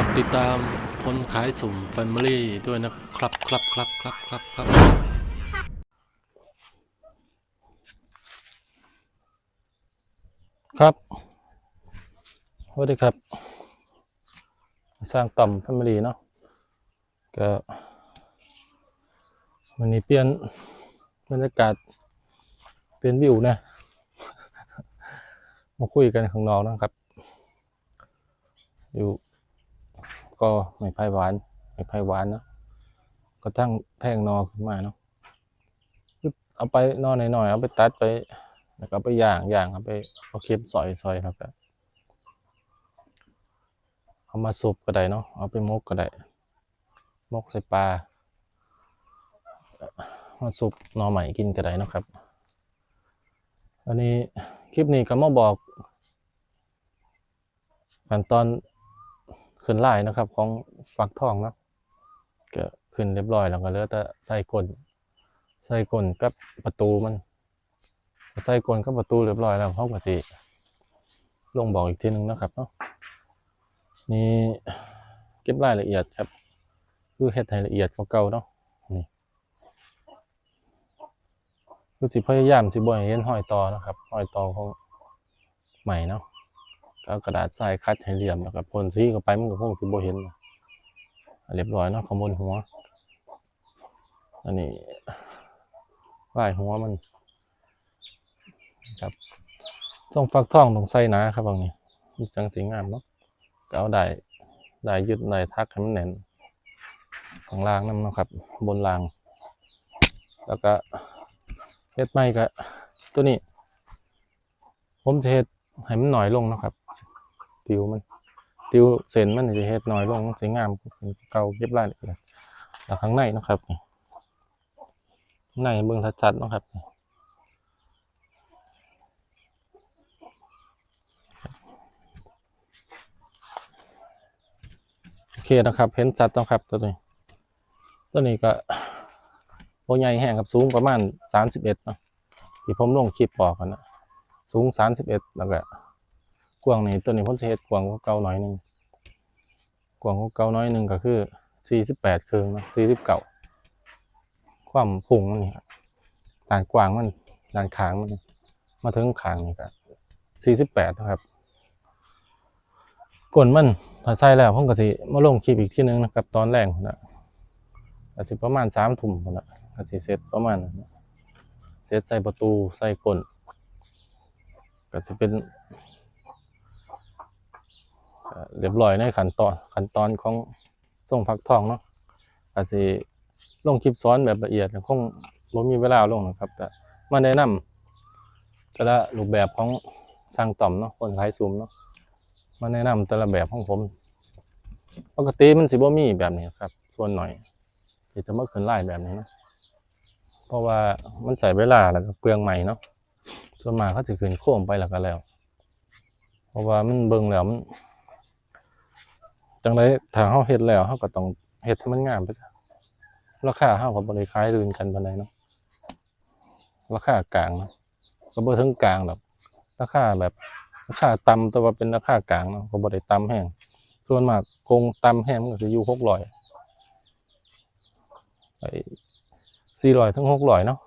กดติดตามคนขายสุ่ม Family ด้วยนะครับครับครับครับครับครับครับสวัสดีครับ สร้างต่อม Family เนาะก็วันนี้เปลี่ยนบรรยากาศเปลี่ยนวิวนะ มาคุยกันข้างนอกนะครับ อยู่ ก็ไม่ไผ่หวาน ไม่ไผ่หวานเนาะก็ทั้งแท่งนอขึ้นมาเนาะเอาไปนอหน่อยๆเอาไปตัดไป แล้วก็เอาไปย่างย่างเอาไปเอาเค็มซอยซอยครับก็เอามาสุบก็ได้เนาะเอาไปมกก็ได้มกใส่ปลามาสุบนอใหม่กินก็ได้นะครับ อันนี้คลิปนี้ก็มาบอกขั้นตอน ขึ้นไลายนะครับ ของฟักทองเนาะก็ขึ้นเรียบร้อยแล้วก็เหลือแต่ใส่ก้นใส่ก้นกับประตูมันใส่กลนกับประตูเรียบร้อยแล้วเขาก็สิลงบอกอีกทีหนึงนะครับเนาะนี่เก็บรายละเอียดครับ คือเฮ็ดให้ละเอียดกว่าเก่าเนาะนี่คือสิพยายามสิบ่ให้เห็นห้อยต่อนะครับห้อยต่อของใหม่เนาะ ก็เอากระดาษทรายคัดให้เหลี่ยมแล้วก็พ่นสีเข้าไปมันก็คงสิบ่เห็นเรียบร้อยเนาะข้างบนหัว อันนี้ลายหัวมัน ครับต้องฟักท่องต้องใส่นะครับบางนี้มันจังสีงามเนาะก็เอาได้ได้ยึดได้ทักให้มันแน่นข้างล่างนั่นนะครับ บนล่าง แล้วก็เฮ็ดไม่ก็ตัวนี้ ผมจะเฮ็ด ให้มันหน่อยลงนะครับ ติวมันติวเส้นมันจะเฮ็ดหน่อยลงมันสีงามเก่าเก็บรายละเอียดแล้วข้างในนะครับในเบิ่งชัดๆนะครับโอเคนะครับเห็นชัดนะครับตัวนี้ตัวนี้ก็โบใหญ่แห้งกับสูงประมาณสามสิบเอ็ดนะที่ผมลงคลิปบอกกันนะ สูงสามสิบเอ็ดแล้วก็กว้างนี่ตัวนี้ผมจะเฮ็ดกว้างกว่าเก่าหน่อยหนึ่งกว้างกว่าเก่าน้อยหนึ่งก็คือสี่สิบแปดครึ่งนะสี่สิบเก้าความพุ่งมันนี่ครับด้านกว้างมันด้านขางมันมาถึงขางนี่ก็สี่สิบแปดนะครับกวนมันถ้าใส่แล้วผมก็สิมาลงคลิปอีกที่นึงนะครับตอนแรกนะอาจจะประมาณสามทุ่มพุ่นน่ะเสร็จประมาณนะเสร็จใส่ประตูใส่กลน ก็จะเป็นเรียบร้อยในขั้นตอนขั้นตอนของส่งพักทองเนาะอาจจะลงคลิปสอนแบบละเอียดคงบ่มีเวลาลงนะครับแต่มาแนะนำแต่ละรูปแบบของสร้างต่อมเนาะคนขายซูมเนาะมาแนะนำแต่ละแบบของผม ปกติมันสิบ่มีแบบนี้ครับ ส่วนหน่อยที่จะมาขึ้นไล่แบบนี้นะเพราะว่ามันใส่เวลาแล้วก็เปลืองใหม่เนาะ ส่วนมากเขาจะขึ้นโค้งไปแล้วก็แล้ว เพราะว่ามันเบิ่งแล้วมันจังไดถ้าเฮาเฮ็ดแล้วเฮาก็ต้องเฮ็ดให้มันงามไปซะราคาเฮาก็บ่ได้ขายรื่นกันปานใดเนาะราคากลางเนาะก็บ่ถึงกลางดอกราคาแบบราคาต่ำแต่ว่าเป็นราคากลางเนาะก็บ่ได้ต่ำแห้งส่วนมากคงต่ำแห้งมันก็จะอยู่หกร้อยไอ้สี่ร้อยถึงหกร้อยเนาะ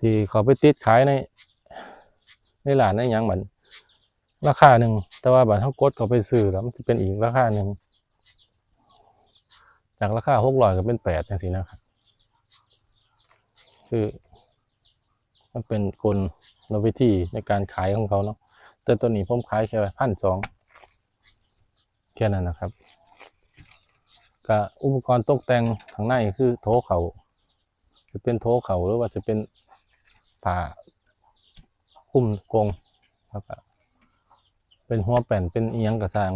ที่เขาไปติดขายใน ในร้านในยังเหมือนราคาหนึ่งแต่ว่าบัตรเขากดเขาไปซื้อแล้วมันจะเป็นอีกราคาหนึ่งจากราคาหกร้อยก็เป็นแปดจังซี่นะครับคือมันเป็นกลนวิธีในการขายของเขาเนาะแต่ตัวนี้ผมขายแค่พันสองแค่นั้นนะครับก็อุปกรณ์ตกแต่งข้างในคือโถเขาจะเป็นโถเขาหรือว่าจะเป็นผ้า คุ้มกงแล้วก็เป็นหัวแป่นเป็นเอียงกระซาง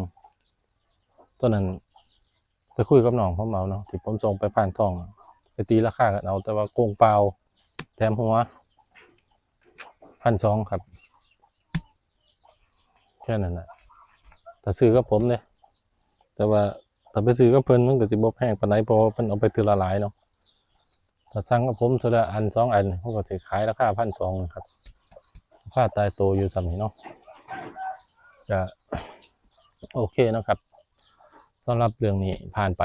ตัวนั้นไปคุยกับน้องผมเอาเนาะที่ผมส่งไปผ่านทองไปตีราคากันเอา แต่ว่ากงเปล่าแถมหัวพันสองครับ แค่นั้นแหละแต่ซื้อกับผมเนี่ยแต่ว่าถ้าไปซื้อกับเพิ่นมันก็สิบ่แพงปานใดเพราะว่าเพิ่นเอาไปทีละหลายเนาะถ้าสั่งกับผมทีละอันสองอันเขาก็สิขายราคาพันสองครับ ราคาตายโตอยู่สำนี้เนาะจะโอเคนะครับสำหรับเรื่องนี้ผ่านไป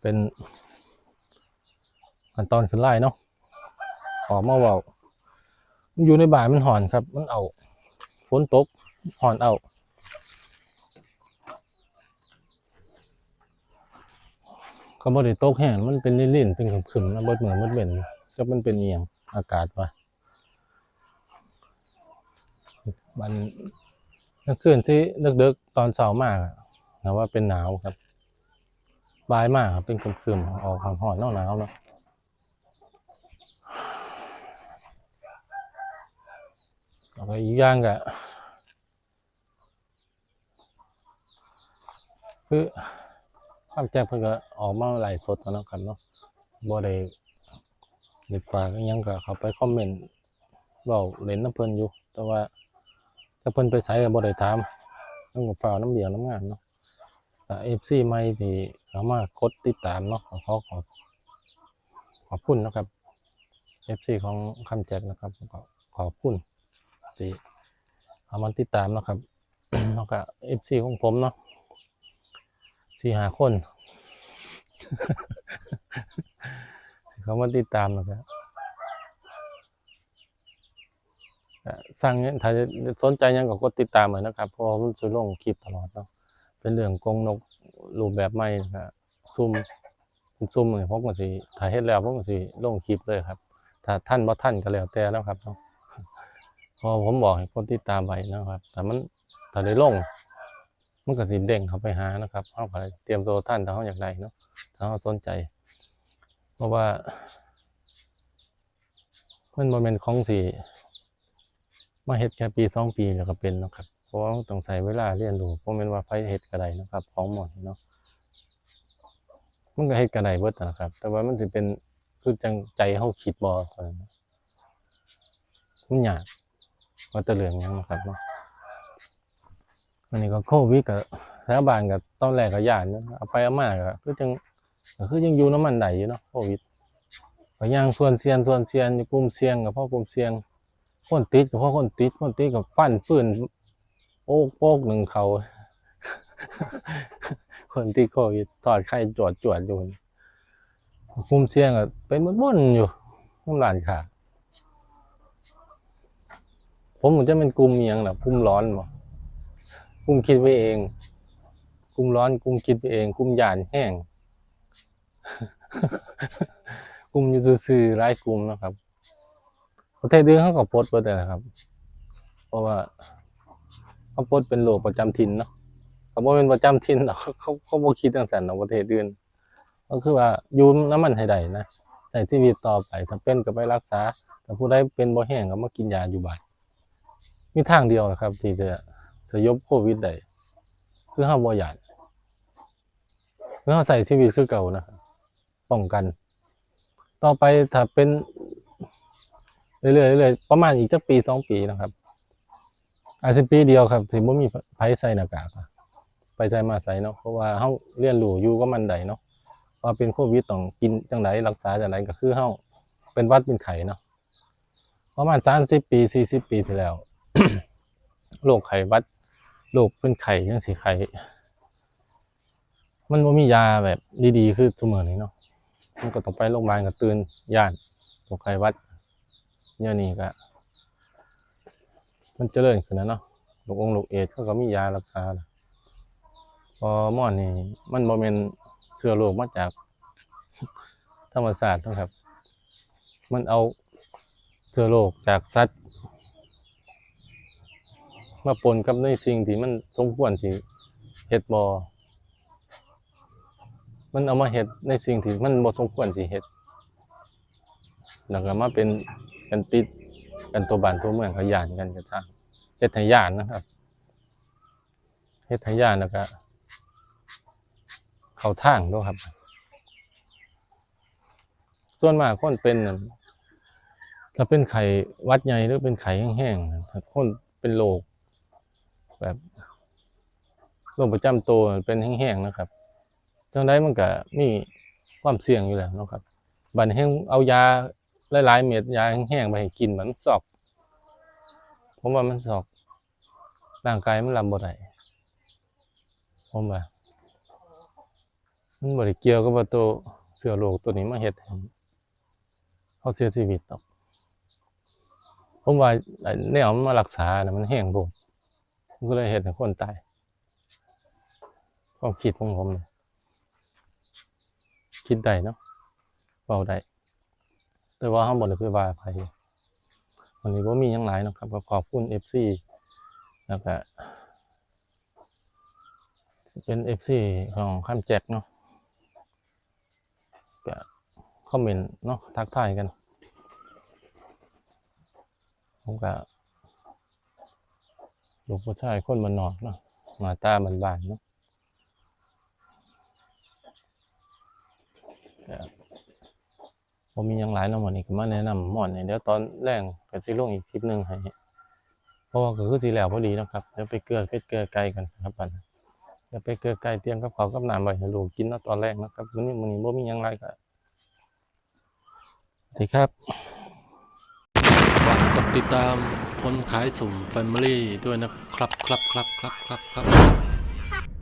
เป็นขั้นตอนขึ้นไล่เนาะออกมาว่ามันอยู่ในบ่ายมันหอนครับ มันเอาฝนตกหอนเอาก็บ่ได้ตกแห้งมันเป็นลิ่นๆเป็นขึมๆนะเบิดเหมือนบิดเบ็นก็มันเป็นเอียงอากาศว่า มันกลางคืนที่เดึกๆตอนเช้ามากนะว่าเป็นหนาวครับบายมากครับเป็นขึมๆออกความหอนๆหนาวเนาะแล้วก็อีกอย่างก็คือภาพแจ้งเพิ่นก็ออกมาไลสดแล้วเนาะครับเนาะบ่ได้เด็ดฝากยังก็เขาไปคอมเมนต์เว้าเล่นน้ำเพิ่นอยู่ แต่ว่า ถ้าเพิ่นไปไสก็บ่ได้ถามนำก็ฟ้าน้ำเบียงน้ำงานเนาะก็ FC ใหม่ที่เขามากดติดตามเนาะก็ขอขอขอบคุณนะครับ FC ของคำแจ็คนะครับก็ขอบคุณที่เข้ามาติดตามนะครับแล้วก็ FC ของผมเนาะสี่หาคนเขามาติดตามนะครับก็ สั่งเนี่ยถ้าสนใจยังก็กดติดตามเลยนนะครับเพราะว่ามันจะลงคลิปตลอดเนาะเป็นเรื่องกรงนกรูปแบบใหม่นะครับซุ่มเป็นซุ่มเนี่ยผมก็สิถ่ายเฮ็ดแล้วผมก็สิลงคลิปเลยครับ ถ้าท่านบ่ท่านก็แล้วแต่แล้วครับเนาะพอผมบอกให้กดติดตามไว้นะครับ แต่มันถ้าได้ลงมันก็สิเด้งเข้าไปหานะครับเขาก็เตรียมตัวท่านถ้าเขาอยากได้เนาะถ้าเขาสนใจ เพราะว่ามันโมเมนต์ของสี่ มาเฮ็ดแค่ปีสองปีแล้วก็เป็นนะครับ เพราะว่าต้องใช้เวลาเรียนรู้เพราะมันว่าไฟเฮ็ดกระไดนะครับ ของหมดเนาะมันก็เฮ็ดกระไดเบิดนะครับ แต่ว่ามันสิเป็นคือจังใจเฮาคิดบ่เท่านั้นนะมันยากว่าต่เรืองยังนะครับเนาะอันนี้ก็โควิดกับรัฐบาลกับตอนแรกก็ยานนะเอาไปเอามาก็คือจังคือยังอยู่น้ำมันได้อยู่เนาะโควิดก็ย่างส่วนเซียนส่วนเซียนอยู่กลุ่มเสี่ยงกับพ่อกลุ่มเสี่ยง คนติดกับพ่อคนติดคนติดกับฟันปืนโป๊กโป๊กหนึ่งเขา คนที่โควิดถอดไข่จวดจวดอยู่กลุ่มเสี่ยงก็เป็นม่นๆอยู่น้ำลานขาผมมันจะเป็นกลุ่มอิหยังล่ะกลุ่มร้อนบ่กุ้มคิดไว้เองกุ้มร้อนกุ้มคิดไปเองกุ้มหยานแห้งกุ้มยูซื่อไร้กุ้มนะครับ ประเทศอื่นเขาก็ปลดไปแต่ละครับ เพราะว่าเขาปลดเป็นโรคประจำถิ่นเนาะเขาบอกเป็นประจำถิ่นเขาเขาเขาบอกคิดต่างสันเนาะประเทศอื่นก็คือว่ายู่น้ำมันให้ได้นะใช้ชีวิตต่อไปถ้าเป็นก็ไปรักษาแต่ผู้ใดเป็นบ่แห้งก็มากินยาอยู่บ้านมีทางเดียวนะครับ ที่จะสยบโควิดได้คือห้าบ่หยาดคือห้าใส่ชีวิตคือเก่านะป้องกัน ต่อไปถ้าเป็น เรื่อยๆเรื่อยๆประมาณอีกจักปีสองปีนะครับ อาจจะปีเดียวครับถึงบ่มีไผใส่หน้ากากไปใส่มาใส่เนาะเพราะว่าเฮาเรียนรู้อยู่กับมันได้เนาะว่าเป็นโควิดต้องกินจังไดรักษาจังไดก็คือเฮาเป็นวัดเป็นไข้เนาะประมาณ30ปี40ปีที่แล้วโรคไข้วัดโรคเป็นไข้ยังสิไข้มันบ่มียาแบบดีๆ คือทุกมื้อนี้เนาะมันก็ต้องไปโรงพยาบาลก็ตื่นยานโรคไข้วัด เดี๋ยนี้ก็มันเจริญขึ้นแล้วเนาะโรคองค์โรคเอดเขาก็มียารักษาพอหมอนนี่มันบ่แม่นเชื้อโรคมาจากธรรมชาสตินะครับ มันเอาเชื้อโรคจากสัตว์มาปนกับในสิ่งที่มันสมควรสิเฮ็ดบ่มันเอามาเฮ็ดในสิ่งที่มันบ่สมควรสิเฮ็ดแล้วก็มาเป็น กันติดกันตัวบ้านตัวเมืองก็ย้านกันก็ทางเฮ็ดให้ย้านนะครับเฮ็ดให้ย้านแล้วก็เขาทางเนาะครับ ส่วนมากคนเป็นถ้าเป็นไข้หวัดใหญ่หรือเป็นไข้แห้งๆน่ะถ้าคนเป็นโรคแบบโรคประจำตัวเป็นแห้งๆนะครับจังได้มันก็มีความเสี่ยงอยู่แล้วนะครับบัดนี้งเอายา หลายๆเม็ดยาแห้งๆไปให้กินมันซอกผมว่ามันซอกร่างกายมันรับบ่ได้ผมว่ามันบ่ได้เกี่ยวกับตัวเสือโลกตัวนี้มาเฮ็ดให้เขาเสียชีวิตหรอกผมว่าไอ้แนวมันมารักษาน่ะมันแห้งโพดมันก็เลยเฮ็ดคนตายความคิดของผมนะคิดได้เนาะเบาได้ แต่ว่าเขาบ่ได้ไปว่าใครวันนี้บ่มียังหลายนะครับ ก็ขอบคุณ FC แล้วก็เป็น FC ของข้ามแจ็คเนาะก็คอมเมนต์เนาะทักทายกัน ผมก็ลูกผู้ชายคนบ้านนอกเนาะหน้าตาบ้านเนาะ ผมมีหยังหลายเนาะหมอนี้ก็มาแนะนำหมอนนี่เดี๋ยวตอนแรงก็สิลงอีกคลิปหนึงให้เพราะว่าก็คือสิแล้วพอดีนะครับเดี๋ยวไปเกลือเป็ดเกลือไก่กันครับบันเดี๋ยวไปเกลือไก่เตรียมกับข้าวกับน้ำไว้ให้ลูกกินนะตอนแรกนะครับมื้อนี้มื้อนี้บ่มีหยังหลายก็สวัสดีครับฝากกดติดตามคนขายสุ่ม Family ด้วยนะครับครับครับครับครับครับ